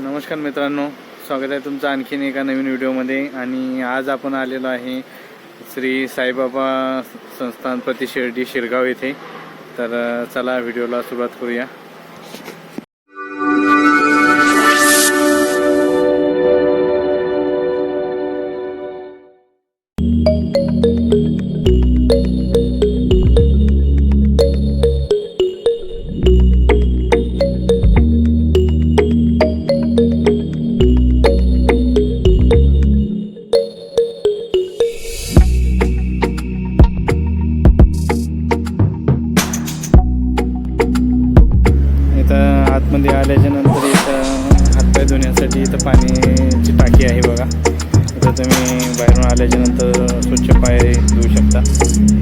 नमस्कार मित्रांनो स्वागत आहे तुमचं आणखीन एका नवीन व्हिडिओमध्ये. आणि आज आपण आलेलो आहे श्री साईबाबा संस्थान प्रतिशिर्डी शिरगाव येथे. तर चला व्हिडिओला सुरुवात करूया. पिण्यासाठी इथं पाण्याची टाकी आहे बघा. इथं तुम्ही बाहेरून आल्याच्यानंतर स्वच्छ पाय धुवू शकता.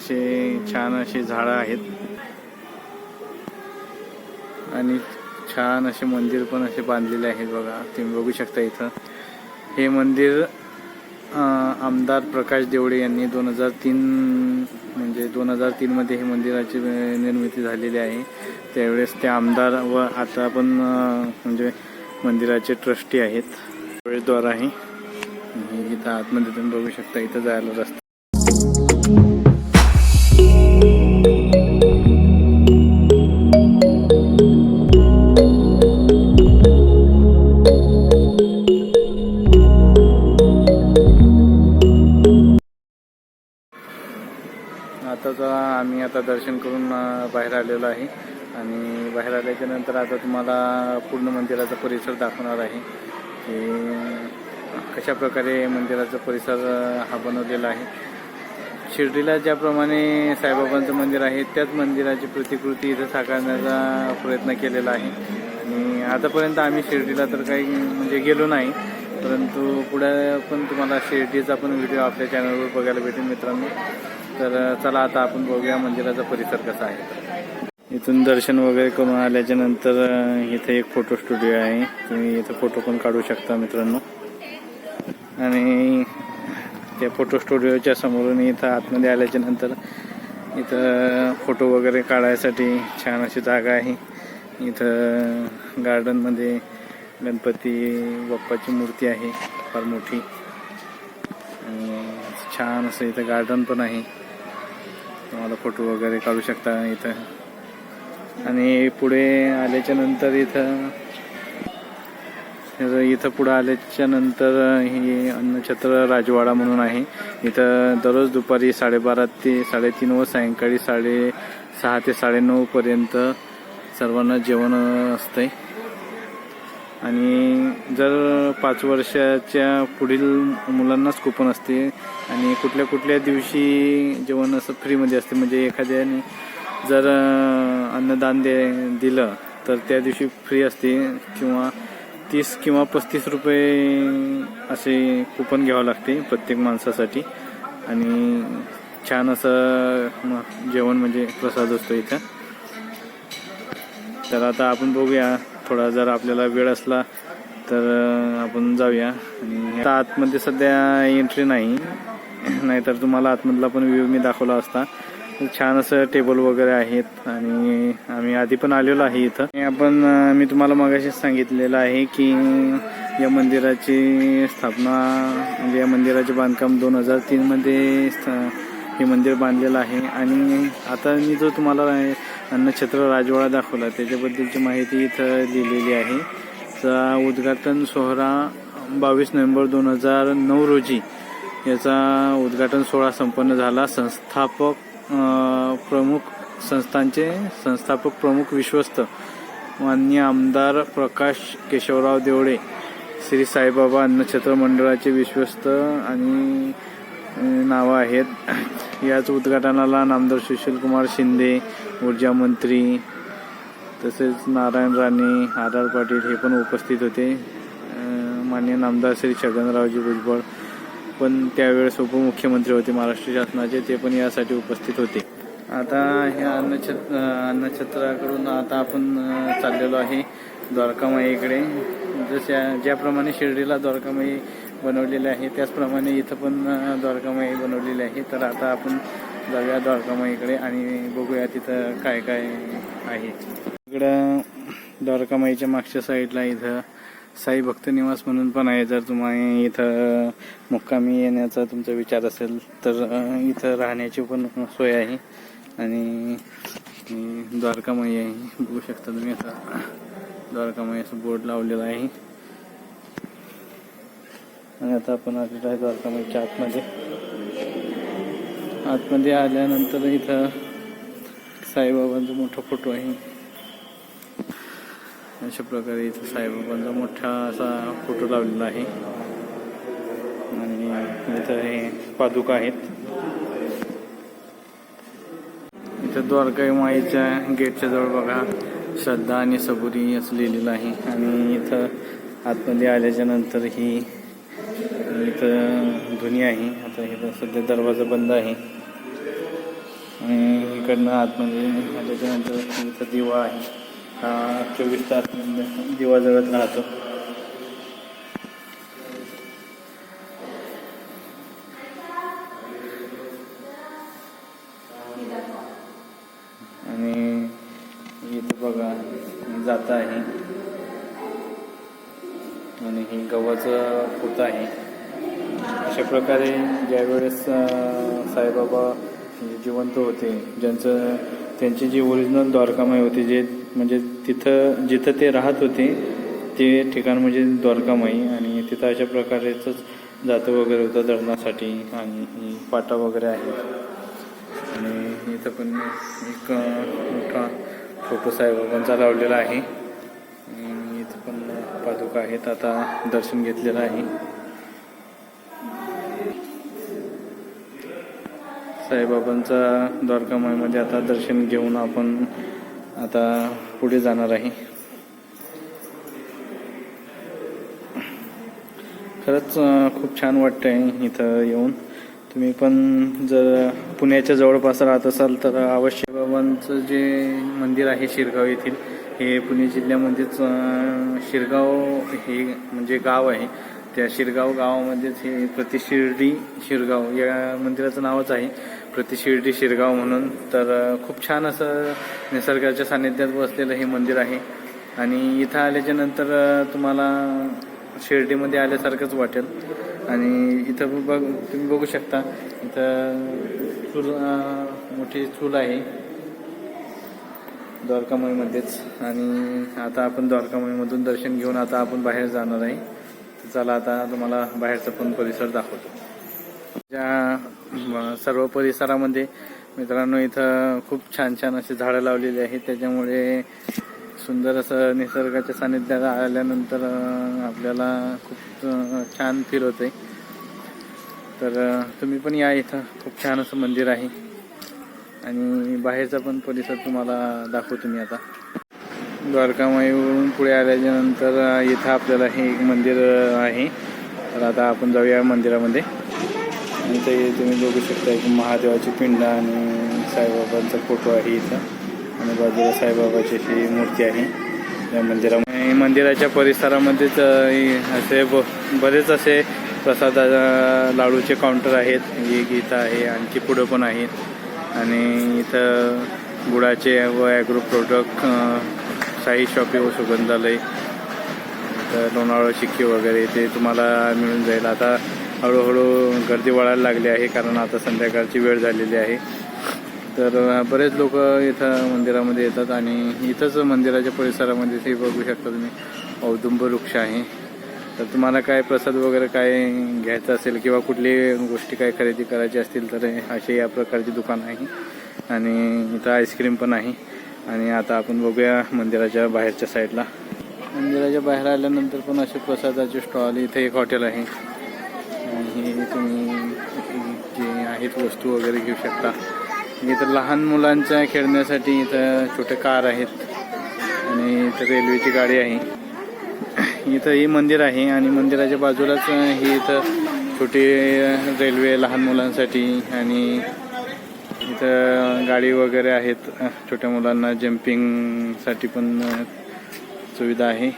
असे छान असे झाडं आहेत. आणि छान असे मंदिर पण असे बांधलेले आहेत बघा. तुम्ही बघू शकता इथं. हे मंदिर आमदार प्रकाश देवडे यांनी दोन हजार तीन म्हणजे दोन हजार तीनमध्ये हे मंदिराची निर्मिती झालेली आहे. त्यावेळेस ते आमदार व आता पण म्हणजे मंदिराचे ट्रस्टी आहेत. प्रवेशद्वार आहे. इथं आतमध्ये तुम्ही बघू शकता इथं जायला रस्ता मी आता दर्शन करून बाहेर आलेलो आहे. आणि बाहेर आल्याच्यानंतर आता तुम्हाला पूर्ण मंदिराचा परिसर दाखवणार आहे. की कशा प्रकारे मंदिराचा परिसर हा बनवलेला आहे. शिर्डीला ज्याप्रमाणे साईबाबांचं मंदिर आहे त्याच मंदिराची प्रतिकृती इथं साकारण्याचा प्रयत्न केलेला आहे. आणि आतापर्यंत आम्ही शिर्डीला तर काही म्हणजे गेलो नाही. परंतु पुढे पण तुम्हाला शिर्डीचा पण व्हिडिओ आपल्या चॅनलवर बघायला भेटेल मित्रांनो. तर चला आता आपण बघूया मंदिराचा परिसर कसा आहे. इथून दर्शन वगैरे करून आल्याच्यानंतर इथे एक फोटो स्टुडिओ आहे. तुम्ही इथं फोटो पण काढू शकता मित्रांनो. आणि त्या फोटो स्टुडिओच्या समोरून इथं आतमध्ये आल्याच्यानंतर इथं फोटो वगैरे काढायसाठी छान अशी जागा आहे. इथं गार्डनमध्ये गणपती बाप्पाची मूर्ती आहे फार मोठी. आणि छान असं इथं गार्डन पण आहे. तुम्हाला फोटो वगैरे काढू शकता इथं. आणि पुढे आल्याच्यानंतर इथं तर इथं पुढं आल्याच्यानंतर हे अन्नछत्र राजवाडा म्हणून आहे. इथं दररोज दुपारी साडेबारा ते साडेतीन व सायंकाळी साडे सहा ते साडेनऊपर्यंत सर्वांना जेवण असतंय. आणि जर पाच वर्षाच्या पुढील मुलांनाच कुपन असते आणि कुठल्या कुठल्या दिवशी जेवण असं फ्रीमध्ये असते म्हणजे एखाद्याने जर अन्नदान दे दिलं तर त्या दिवशी फ्री असते किंवा तीस किंवा पस्तीस रुपये असे कुपन घ्यावं लागते प्रत्येक माणसासाठी. आणि छान असं जेवण म्हणजे प्रसाद असतो इथं. तर आता आपण बघूया थोडा जर आपल्याला वेळ असला तर आपण जाऊया. आणि आता आतमध्ये सध्या एंट्री नाही. नाहीतर तुम्हाला आतमधला पण व्ह्यू मी दाखवला असता. छान असं टेबल वगैरे आहेत. आणि आम्ही आधी पण आलेलो आहे इथं. आपण मी तुम्हाला मगाशीच सांगितलेलं आहे की या मंदिराची स्थापना म्हणजे या मंदिराचे बांधकाम दोन हजार तीनमध्ये स्थ- हे मंदिर बांधलेलं आहे. आणि आता मी जो तुम्हाला अन्नछत्र राजवाडा दाखवला. त्याच्याबद्दलची माहिती इथं लिहिलेली आहे. चा उद्घाटन सोहळा बावीस नोव्हेंबर दोन हजार नऊ रोजी. याचा उद्घाटन सोहळा संपन्न झाला. संस्थापक प्रमुख संस्थांचे संस्थापक प्रमुख विश्वस्त मान्य आमदार प्रकाश केशवराव देवडे श्री साईबाबा अन्नछत्र मंडळाचे विश्वस्त आणि नावं आहेत. याच उद्घाटनाला नामदार सुशीलकुमार शिंदे ऊर्जा मंत्री तसेच नारायण राणे आर आर पाटील हे पण उपस्थित होते. मान्य नामदार श्री छगनरावजी भुजबळ पण त्यावेळेस उपमुख्यमंत्री होते महाराष्ट्र शासनाचे ते पण यासाठी उपस्थित होते. आता ह्या अन्नछत्र अन्नछत्राकडून आता आपण चाललेलो आहे द्वारकामाईकडे. जशा ज्याप्रमाणे शिर्डीला द्वारकामाई बनवलेले आहे. त्याचप्रमाणे इथं पण द्वारकामाई बनवलेली आहे. तर आता आपण जाऊया द्वारकामाईकडे आणि बघूया तिथं काय काय आहे. इकडं द्वारकामाईच्या मागच्या साईडला इथं साई भक्त निवास म्हणून पण आहे. जर तुम्हाला इथं मुक्कामी येण्याचा तुमचा विचार असेल तर इथं राहण्याची पण सोय आहे. आणि द्वारकामाई आहे. बघू शकता तुम्ही आता. द्वारकामाई असं बोर्ड लावलेला आहे. आणि आता आपण आलेलो आहे द्वारकामाईच्या आतमध्ये. आतमध्ये आल्यानंतर इथं साईबाबांचा मोठा फोटो आहे. अशा प्रकारे इथं साईबाबांचा मोठा असा फोटो लावलेला आहे. आणि इथं हे पादुका आहेत. इथं द्वारका माईच्या गेटच्या जवळ बघा श्रद्धा आणि सबुरी असं लिहिलेलं आहे. आणि इथं आतमध्ये आल्याच्यानंतर ही इथं धुनी आहे. आता इथं सध्या दरवाजा बंद आहे. आणि इकडनं आतमध्ये म्हणजे त्याच्यानंतर इथं दिवा आहे. हा चोवीस तास म्हणजे दिवा जळत राहतो. अशा प्रकारे ज्यावेळेस साईबाबा जिवंत होते ज्यांचं त्यांची जी ओरिजिनल द्वारकामाई होती जे म्हणजे तिथं जिथं ते राहत होते ते ठिकाण म्हणजे द्वारकामाई. आणि तिथं अशा प्रकारेचंच जातं वगैरे होतं धरणासाठी आणि ही पाटा वगैरे आहे आणि इथं पण एक मोठा फोटो साईबाबांचा लावलेला आहे. आणि इथं पण पादुका आहेत आता दर्शन घेतलेलं आहे. साईबाबांचा द्वारकामाईमध्ये आता दर्शन घेऊन आपण आता पुढे जाणार आहे. खरंच खूप छान वाटतंय इथं येऊन. तुम्ही पण जर पुण्याच्या जवळपास राहत असाल तर अवश्य बाबांचं जे मंदिर आहे शिरगाव येथील हे पुणे जिल्ह्यामध्येच शिरगाव हे म्हणजे गाव आहे. त्या शिरगाव गावामध्येच हे प्रतिशिर्डी शिरगाव या मंदिराचं नावच आहे. प्रतिशिर्डी शिरगाव म्हणून. तर खूप छान असं निसर्गाच्या सानिध्यात बसलेलं हे मंदिर आहे. आणि इथं आल्याच्यानंतर तुम्हाला शिर्डीमध्ये आल्यासारखंच वाटेल. आणि इथं बघ तुम्ही बघू शकता इथं चूल मोठी चूल आहे. द्वारकामयीमध्येच आणि आता आपण द्वारकामयीमधून दर्शन घेऊन आता आपण बाहेर जाणार आहे. चला आता तुम्हाला बाहेरचा पण परिसर दाखवतो. या सर्व परिसरामध्ये मित्रांनो इथं खूप छान छान असे झाडं लावलेली आहेत. त्याच्यामुळे सुंदर असं निसर्गाच्या सानिध्यात आल्यानंतर आपल्याला खूप छान फील होते तर तुम्ही पण या इथं. खूप छान असं मंदिर आहे. आणि बाहेरचा पण परिसर तुम्हाला दाखवतो मी आता. द्वारकामाईवरून पुढे आल्याच्यानंतर इथं आपल्याला हे एक मंदिर आहे. तर आता आपण जाऊया मंदिरामध्ये. आणि ते तुम्ही बघू शकता की महादेवाची पिंड आणि साईबाबांचा फोटो आहे इथं. आणि बाजूला साईबाबाची अशी मूर्ती आहे. या मंदिरामध्ये मंदिराच्या परिसरामध्येच असे ब बरेच असे प्रसाद लाडूचे काउंटर आहेत. एक इथं आहे आणखी पुढं पण आहेत. आणि इथं गुळाचे व ॲग्रो प्रोडक्ट साई शॉपी व सुगंधालय तर लोणावळा शिक्के वगैरे ते तुम्हाला मिळून जाईल. आता हळूहळू गर्दी वाढायला लागली आहे कारण आता संध्याकाळची वेळ झालेली आहे. तर बरेच लोक इथं मंदिरामध्ये येतात आणि इथंच मंदिराच्या परिसरामध्ये ते बघू शकता तुम्ही. औदुंब वृक्ष आहे. तर तुम्हाला काय प्रसाद वगैरे काय घ्यायचं असेल किंवा कुठली गोष्टी काय खरेदी करायची असतील तर असे या प्रकारचे दुकान आहे. आणि इथं आईस्क्रीम पण आहे. आणि आता आपण बघूया मंदिराच्या बाहेरच्या साईडला. मंदिराच्या बाहेर आल्यानंतर पण असे प्रसादाचे स्टॉल इथे एक हॉटेल आहे. आणि हे तुम्ही जे आहेत वस्तू वगैरे घेऊ शकता. इथं लहान मुलांच्या खेळण्यासाठी इथं छोटे कार आहेत. आणि इथं रेल्वेची गाडी आहे. इथं हे मंदिर आहे आणि मंदिराच्या बाजूलाच ही इथं छोटी रेल्वे लहान मुलांसाठी आणि इथं गाडी वगैरे आहेत. छोट्या मुलांना जम्पिंगसाठी पण सुविधा आहे.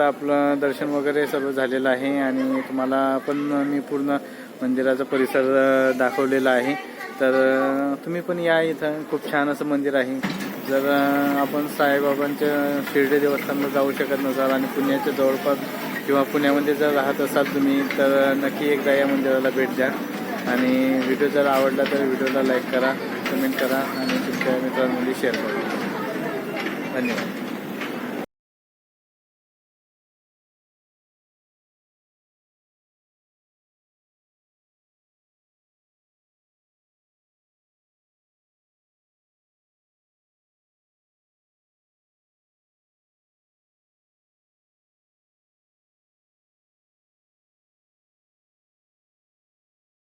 आता आपलं दर्शन वगैरे सर्व झालेलं आहे आणि तुम्हाला पण मी पूर्ण मंदिराचा परिसर दाखवलेला आहे. तर तुम्ही पण या इथं. खूप छान असं मंदिर आहे. जर आपण साईबाबांच्या शिर्डी देवस्थानला जाऊ शकत नसाल आणि पुण्याच्या जवळपास किंवा पुण्यामध्ये जर राहत असाल तुम्ही तर नक्की एकदा या मंदिराला भेट द्या. आणि व्हिडिओ जर आवडला तर व्हिडिओला लाईक करा कमेंट करा आणि तुमच्या मित्रांमध्ये शेअर करा. धन्यवाद.